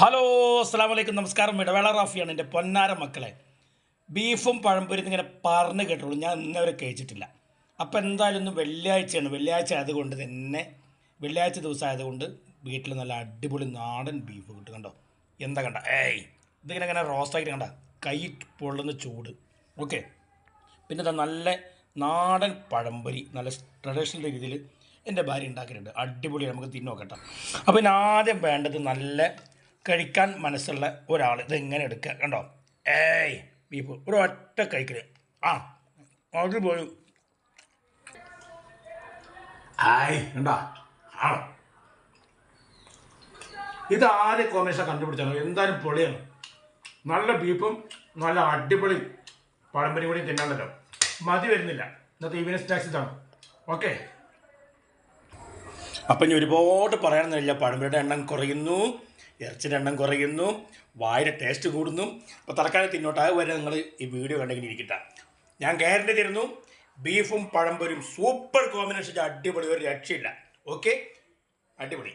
Hello അസ്സാം വലൈക്കും നമസ്കാരം. ഇടവേള റാഫിയാണ് എന്റെ പൊന്നാര മക്കളെ. ബീഫും പഴംപൊരി ഇങ്ങനെ പറഞ്ഞ് കേട്ടുള്ളൂ ഞാൻ ഇന്നവരെ കഴിച്ചിട്ടില്ല. അപ്പോൾ എന്തായാലും ഇന്ന് വെള്ളിയാഴ്ചയാണ്. വെള്ളിയാഴ്ച ആയതുകൊണ്ട് തന്നെ വെള്ളിയാഴ്ച ദിവസം ആയതുകൊണ്ട് വീട്ടിൽ നല്ല അടിപൊളി നാടൻ ബീഫ് കിട്ടും കണ്ടോ? എന്താ കണ്ട? ഏയ് ഇതിങ്ങനെ ഇങ്ങനെ റോസ്റ്റാക്കി കണ്ട? കൈ പൊള്ളുന്ന ചൂട്. ഓക്കെ. പിന്നെ നല്ല നാടൻ പഴംപൊരി നല്ല ട്രഡീഷണൽ രീതിയിൽ എന്റെ ഭാര്യ ഉണ്ടാക്കിയിട്ടുണ്ട്. അടിപൊളി നമുക്ക് തിന്നോക്കട്ടെ അപ്പോൾ പിന്നെ ആദ്യം വേണ്ടത് നല്ല കഴിക്കാൻ മനസ്സുള്ള ഒരാൾ ഇതെങ്ങനെ എടുക്കുക? കണ്ടോ? ഏയ് ബീഫ് ഒരു ഒറ്റ കഴിക്കൽ ആ അടിപൊളി ആയ് കണ്ടോ? ആ ഇത് ആദ്യ കോമ്പിനേഷൻ കണ്ടുപിടിച്ചാണ് എന്തായാലും പൊളിയാണ്. നല്ല ബീഫും നല്ല അടിപൊളി പഴംപരി കൂടി തിന്നാണല്ലോ മതി വരുന്നില്ല. ഇന്നത്തെ ഈവനിങ് സ്നാക്സ് ഇതാണ്. ഓക്കെ അപ്പം ഇനി ഒരുപാട് പറയാനൊന്നുമില്ല പഴംപരിയുടെ എണ്ണം കുറയുന്നു. ഇറച്ചിയുടെ എണ്ണം കുറയുന്നു. വായുടെ ടേസ്റ്റ് കൂടുന്നു. അപ്പോൾ തൽക്കാലം തിന്നോട്ട് വരെ നിങ്ങൾ ഈ വീഡിയോ കണ്ടെങ്കിൽ ഇരിക്കട്ടെ. ഞാൻ ഗ്യാരണ്ടി തരുന്നു ബീഫും പഴമ്പൊരും സൂപ്പർ കോമ്പിനേഷൻ അടിപൊളി ഒരു രക്ഷയില്ല. ഓക്കെ അടിപൊളി.